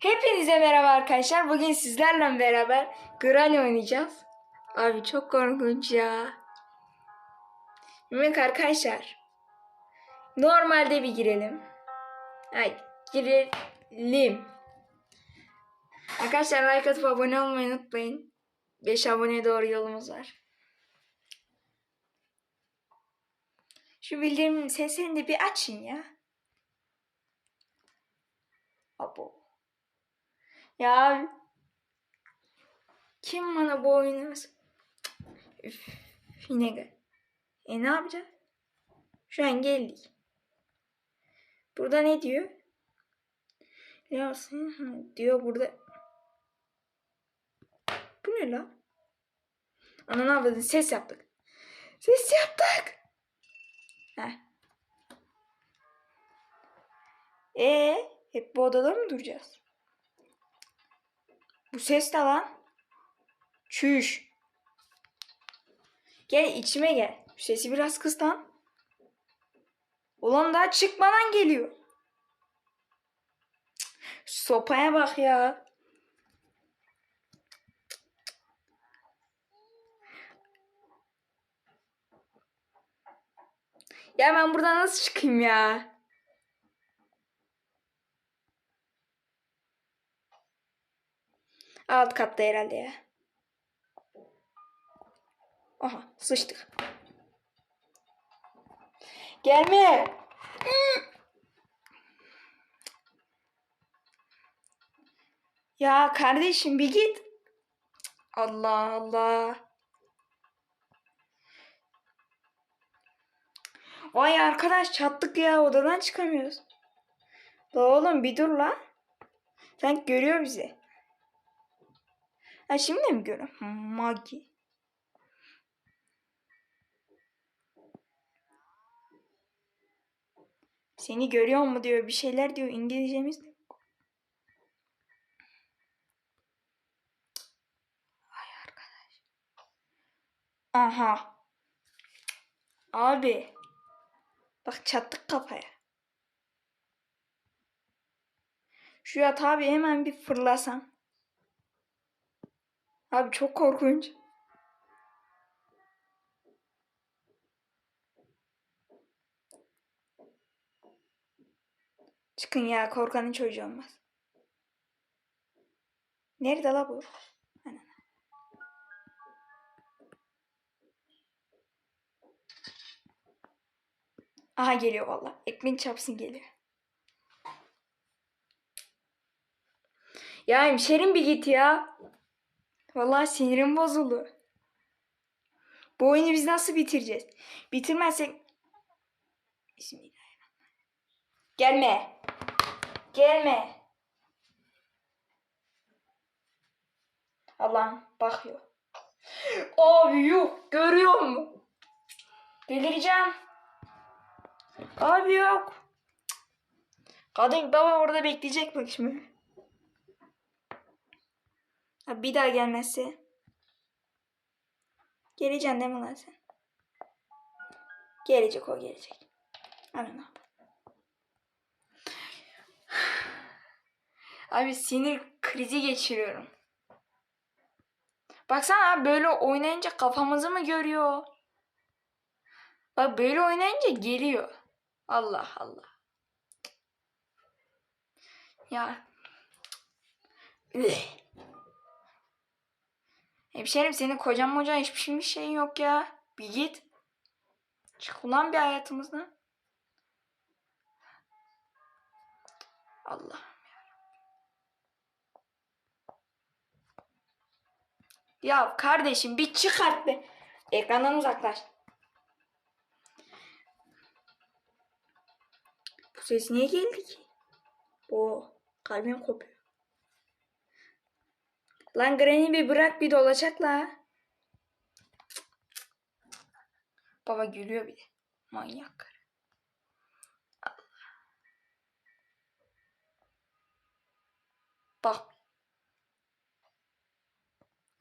Hepinize merhaba arkadaşlar. Bugün sizlerle beraber Granny oynayacağız. Abi çok korkunç ya. Şimdi arkadaşlar. Normalde bir girelim. Ay girelim. Arkadaşlar like atıp abone olmayı unutmayın. 5 aboneye doğru yolumuz var. Şu bildirim sesini de bir açın ya. Abo. Ya kim bana bu oyunu Üf, yine gel. E ne yapacağız? Şu an geldik. Burada ne diyor? Ya sen diyor burada. Bu ne lan? Ana ne yapalım? Ses yaptık. Ses yaptık. Heh. E hep bu odada mı duracağız? Bu ses de lan. Çüş. Gel içime gel. Sesi biraz kıs lan. Ulan daha çıkmadan geliyor. Sopaya bak ya. Ya ben buradan nasıl çıkayım ya? Alt katta herhalde ya. Aha sıçtık. Gelme. Ya kardeşim bir git. Allah Allah. Vay arkadaş çattık ya odadan çıkamıyoruz. La oğlum bir dur la. Sen görüyor bizi. Ha şimdi mi görüyor? Magi. Seni görüyor mu diyor. Bir şeyler diyor. İngilizcemiz. Ay arkadaş. Aha. Abi. Bak çattık kafaya. Şu yatağı bir hemen bir fırlasan. Abi çok korkunç. Çıkın ya korkanın çocuğu olmaz. Nerede la bu? Ana. Aha geliyor valla. Ekmeğin çapsın geliyor. Ya hemşerim bir git ya. Vallahi sinirim bozuldu. Bu oyunu biz nasıl bitireceğiz? Bitirmezsek... Gelme. Gelme. Allah'ım bakıyor. Abi yok. Görüyor mu? Delireceğim. Abi yok. Kadın baba orada bekleyecek bak şimdi. Ha, bir daha gelmezse. Geleceksin değil mi lan sen? Gelecek o gelecek. Abi. Abi sinir krizi geçiriyorum. Baksana abi böyle oynayınca kafamızı mı görüyor? Bak böyle oynayınca geliyor. Allah Allah. Ya. Üh. Hemşerim senin kocan mocan hiçbir şey bir şeyin yok ya. Bir git. Çık ulan bir hayatımızdan. Allah. Ya kardeşim bir çıkart be. Ekrandan uzaklaş. Bu ses niye geldi ki? O kalbim kopuyor. Lan Granny bir bırak bir dolaşak la. Baba gülüyor bir de. Manyak. Bak.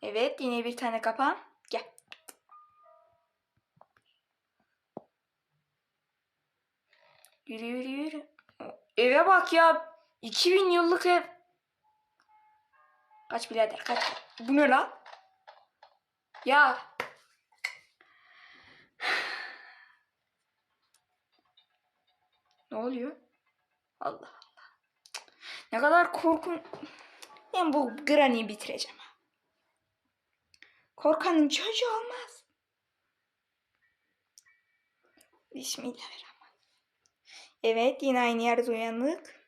Evet yine bir tane kapan. Gel. Yürü yürü yürü. Eve bak ya. 2000 yıllık ev. Kaç birader kaç. Bu ne lan? Ya. Ne oluyor? Allah Allah. Ne kadar korkun. Ben bu Granny'i bitireceğim. Korkanın çocuğu olmaz. Bismillahirrahmanirrahim. Evet yine aynı yerde uyanık.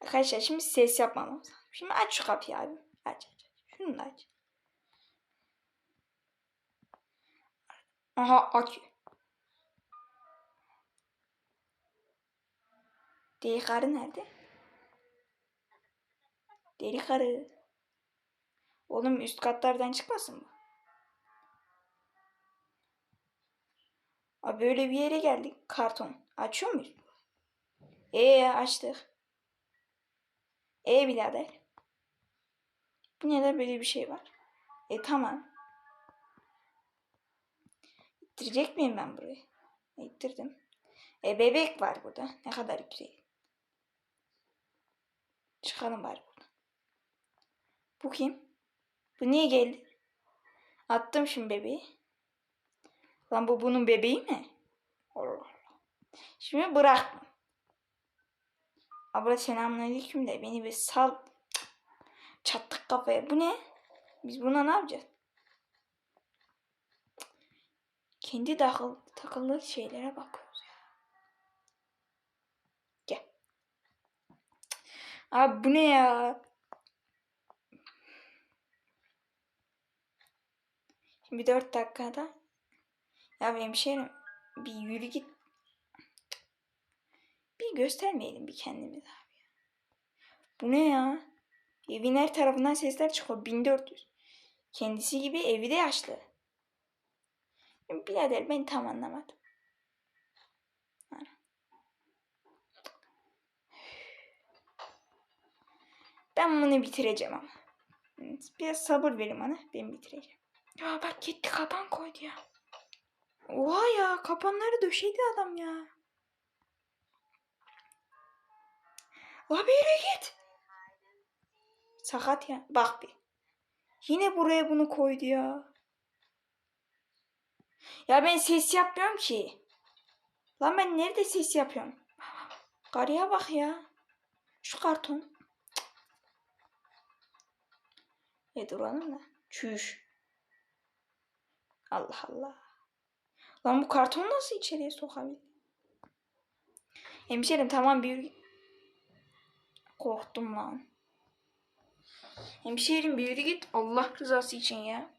Arkadaşlar şimdi ses yapmamız lazım. Şimdi aç şu kapıyı abi. Aç aç aç. Şunu da aç. Aha aç. Deli karı nerede? Deli karı. Oğlum üst katlardan çıkmasın mı? Abi böyle bir yere geldik. Karton. Açıyor muyuz? Ee açtık. E birader. Bu neden böyle bir şey var? E tamam. İttirecek miyim ben burayı? E, İttirdim. E bebek var burada. Ne kadar güzel. Çıkalım bari buradan. Bu kim? Bu niye geldi? Attım şimdi bebeği. Lan bu bunun bebeği mi? Allah Allah. Şimdi bıraktım. Abla selamünaleyküm de beni bir sal. Çattık kafaya. Bu ne? Biz buna ne yapacağız? Kendi takıl, takıldığı şeylere bakıyoruz. Gel. Abi bu ne ya? Şimdi 4 dakikada. Ya hemşerim bir yürü git. Bir göstermeyelim bir kendimiz abi. Bu ne ya? Evin her tarafından sesler çıkıyor. 1400. Kendisi gibi evi de yaşlı. Birader ben tam anlamadım. Ben bunu bitireceğim ama. Biraz sabır verin bana. Ben bitireceğim. Ya bak gitti kapan koydu ya. Oha ya kapanları döşedi adam ya. La bir git. Sakat ya. Bak bir. Yine buraya bunu koydu ya. Ya ben ses yapmıyorum ki. Lan ben nerede ses yapıyorum? Karıya bak ya. Şu karton. E duralım da. Çüş. Allah Allah. Lan bu karton nasıl içeriye sokabildi? Hemşerim tamam bir korktum lan. Hemşerim bir yürü git Allah rızası için ya.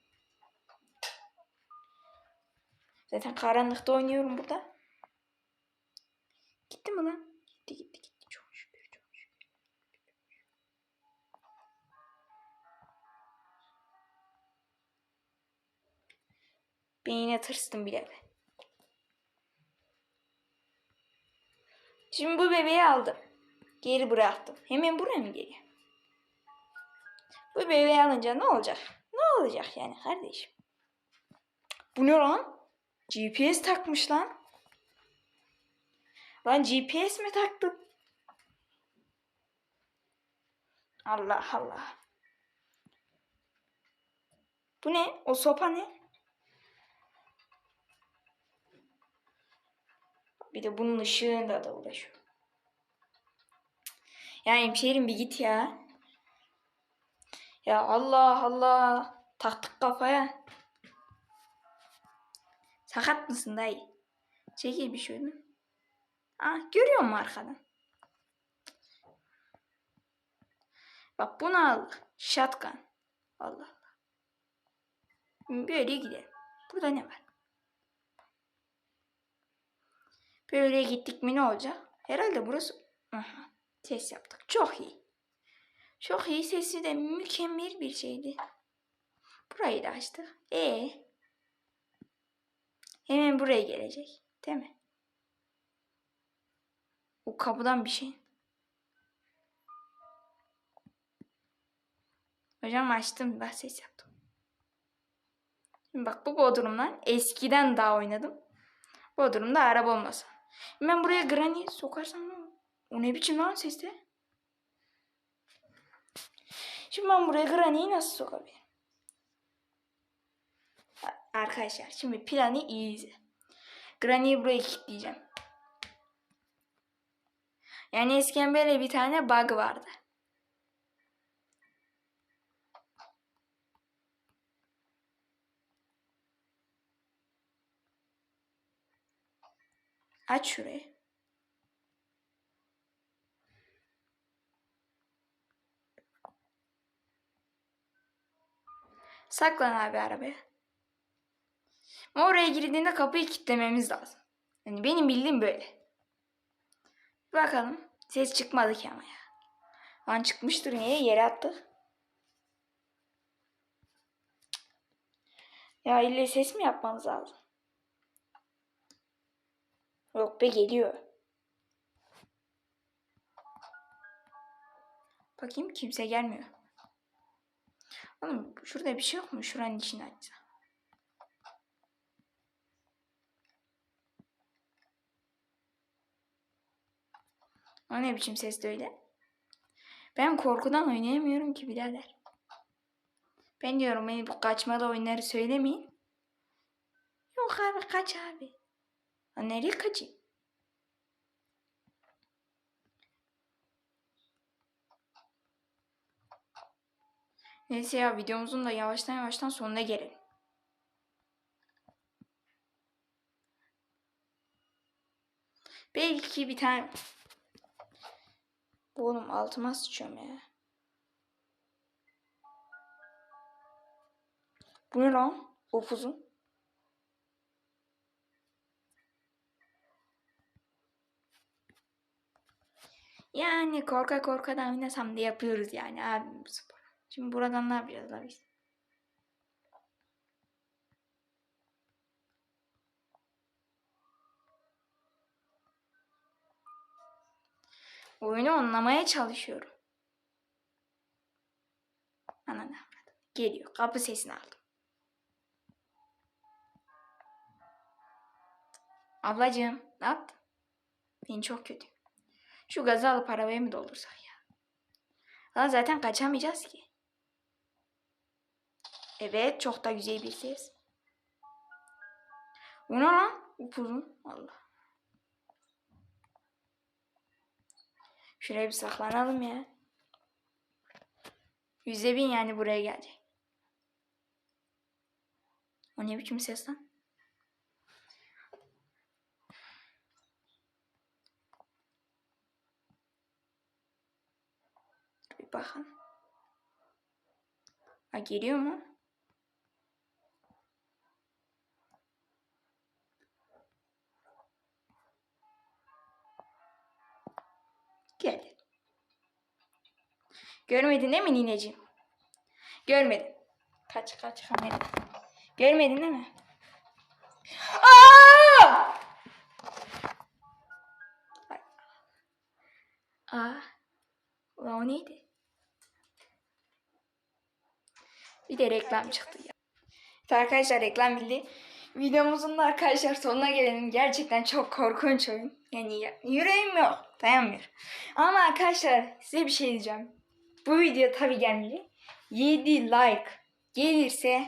Zaten karanlıkta oynuyorum burada. Gitti mi lan? Gitti gitti gitti. Çok şükür çok şükür. Ben yine tırstım bile. Şimdi bu bebeği aldım. Geri bıraktım. Hemen buraya mı geliyor? Bu bebeği alınca ne olacak? Ne olacak yani kardeşim? Bu ne? GPS takmış lan. Lan GPS mi taktın? Allah Allah. Bu ne? O sopa ne? Bir de bunun ışığında da uğraşıyor. Ya hemşehrim bir git ya. Ya Allah Allah. Taktık kafaya. Sakat mısın dayı? Çekil bir şunu. Ah görüyor musun arkadan? Bak bunu al. Shotgun. Allah Allah. Böyle gidelim. Burada ne var? Böyle gittik mi ne olacak? Herhalde burası... Aha, ses yaptık. Çok iyi. Çok iyi sesi de mükemmel bir şeydi. Burayı da açtık. E Hemen buraya gelecek. Değil mi? O kapıdan bir şey. Hocam açtım. Ben ses yaptım. Şimdi bak bu Bodrum'dan eskiden daha oynadım. Bodrum'da araba olmasa. Ben buraya Granny sokarsam o ne biçim lan sesi? Şimdi ben buraya Granny'yi nasıl sokabilirim? Arkadaşlar şimdi planı iyi izle. Buraya kilitleyeceğim. Yani eskiden böyle bir tane bug vardı. Aç şurayı. Saklan abi arabaya. Ama oraya girdiğinde kapıyı kilitlememiz lazım. Yani benim bildiğim böyle. Bakalım. Ses çıkmadı ki ama ya. Lan çıkmıştır niye yere attık? Ya ille ses mi yapmanız lazım? Yok be geliyor. Bakayım kimse gelmiyor. Oğlum şurada bir şey yok mu? Şuranın içini açsa. O ne biçim ses de öyle? Ben korkudan oynayamıyorum ki birader. Ben diyorum beni bu kaçmalı oyunları söylemeyin. Yok abi kaç abi. Lan nereye kaçayım? Neyse ya videomuzun da yavaştan yavaştan sonuna gelelim. Belki bir tane... Oğlum altıma sıçıyorum ya. Bu ne lan? Upuzun. Yani korka korka da oynasam da yapıyoruz yani abi bu spor. Şimdi buradan ne yapacağız la biz? Oyunu anlamaya çalışıyorum. Ananı. Geliyor. Kapı sesini aldım. Ablacığım ne yaptın? Ben çok kötü. Şu gazı alıp arabaya mı doldursak ya? Lan zaten kaçamayacağız ki. Evet çok da güzel bir ses. Bu ne lan? Upuzun. Allah. Şuraya bir saklanalım ya. Yüzde bin yani buraya gelecek. O ne biçim ses lan? Bir bakın. Ha geliyor mu? Geldi. Görmedin değil mi nineciğim? Görmedin. Kaç kaç kamera. Görmedin değil mi? Aa! Aa. Ulan o neydi? Bir de reklam çıktı ya. Arkadaşlar reklam bildi. Videomuzun da arkadaşlar sonuna gelelim. Gerçekten çok korkunç oyun. Yani ya- yüreğim yok. Dayanmıyor. Ama arkadaşlar size bir şey diyeceğim. Bu video tabi gelmeli. 7 like gelirse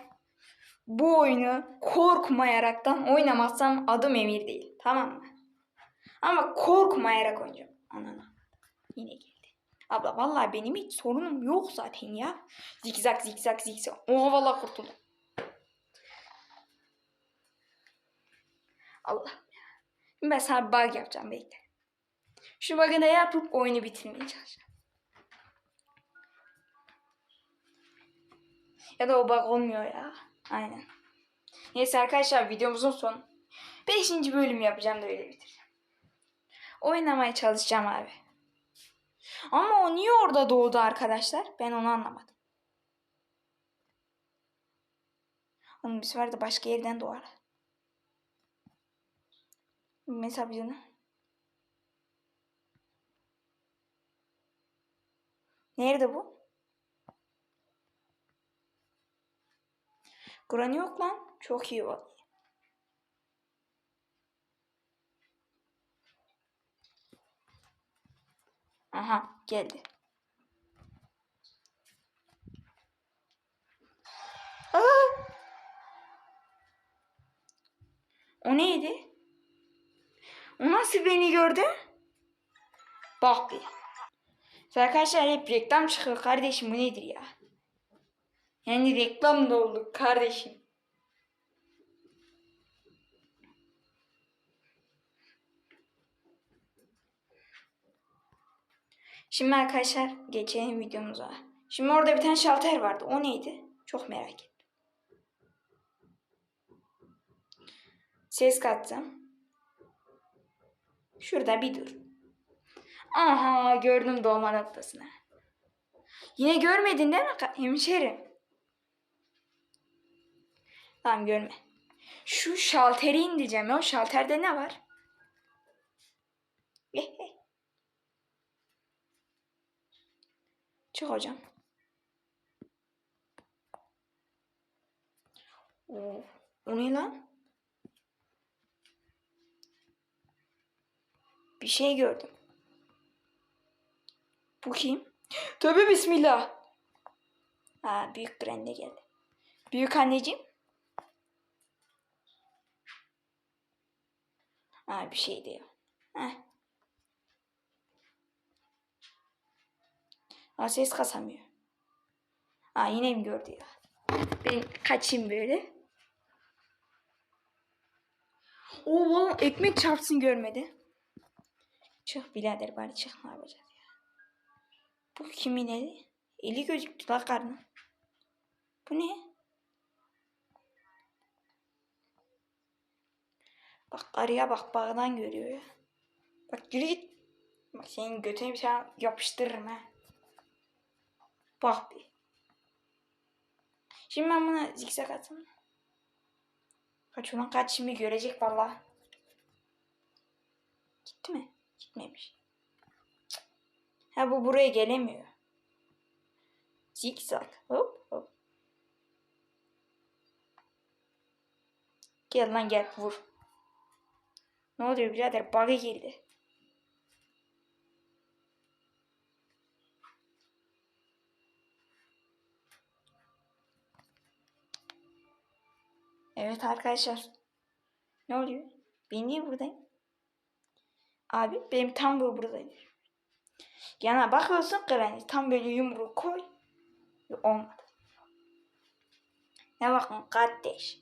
bu oyunu korkmayaraktan oynamazsam adım Emir değil. Tamam mı? Ama korkmayarak oynayacağım. Anana. Yine geldi. Abla vallahi benim hiç sorunum yok zaten ya. Zikzak zikzak zikzak. Oha vallahi kurtuldum. Allah. Ben sana bug yapacağım bekle. Şu bug'ı da yapıp oyunu bitirmeye çalışacağım. Ya da o bug olmuyor ya. Aynen. Neyse arkadaşlar videomuzun son 5. bölüm yapacağım da öyle bitireceğim. Oynamaya çalışacağım abi. Ama o niye orada doğdu arkadaşlar? Ben onu anlamadım. Onun bir sefer de başka yerden doğar mesajını. Nerede bu? Granny yok lan. Çok iyi var. Aha geldi. Aa! O neydi? O nasıl beni gördü? Bak bir. Arkadaşlar hep reklam çıkıyor kardeşim bu nedir ya? Yani reklam da olduk kardeşim. Şimdi arkadaşlar geçelim videomuza. Şimdi orada bir tane şalter vardı. O neydi? Çok merak ettim. Ses kattım. Şurada bir dur. Aha gördüm dolma noktasını. Yine görmedin değil mi hemşerim? Tamam görme. Şu şalteri indireceğim. O şalterde ne var? Çık hocam. Oo, o ne lan? Bir şey gördüm. Bu kim? Tövbe bismillah. Ha, büyük brende geldi. Büyük anneciğim. Ha, bir şey diyor. Heh. Ha, ses kasamıyor. Ha, yine mi gördü ya? Ben kaçayım böyle. Oo, vallahi ekmek çarpsın görmedi. Çık birader bari çık ne yapacağız ya. Bu kimin eli? Eli gözüktü la karnı. Bu ne? Bak karıya bak bağdan görüyor ya. Bak yürü git. Bak senin götüne bir şey yapıştırırım ha. Bak bir. Şimdi ben buna zikzak atayım. Kaç ulan kaç şimdi görecek vallahi. Gitti mi? Gitmemiş. Ha bu buraya gelemiyor. Zikzak. Hop hop. Gel lan gel vur. Ne oluyor birader? Bug'a girdi. Evet arkadaşlar. Ne oluyor? Ben niye buradayım? Abi benim tam bu buradaydı. Yana bakıyorsun kırani tam böyle yumruğu koy. Olmadı. Ne bakın kardeş.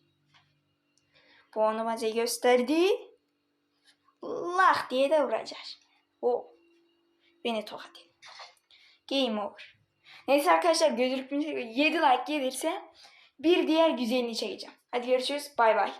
Bu onu bize gösterdi. Lah diye de vuracağız. O. Beni tokat edin. Game over. Neyse arkadaşlar gözlük 7 like gelirse bir diğer güzelini çekeceğim. Hadi görüşürüz. Bay bay.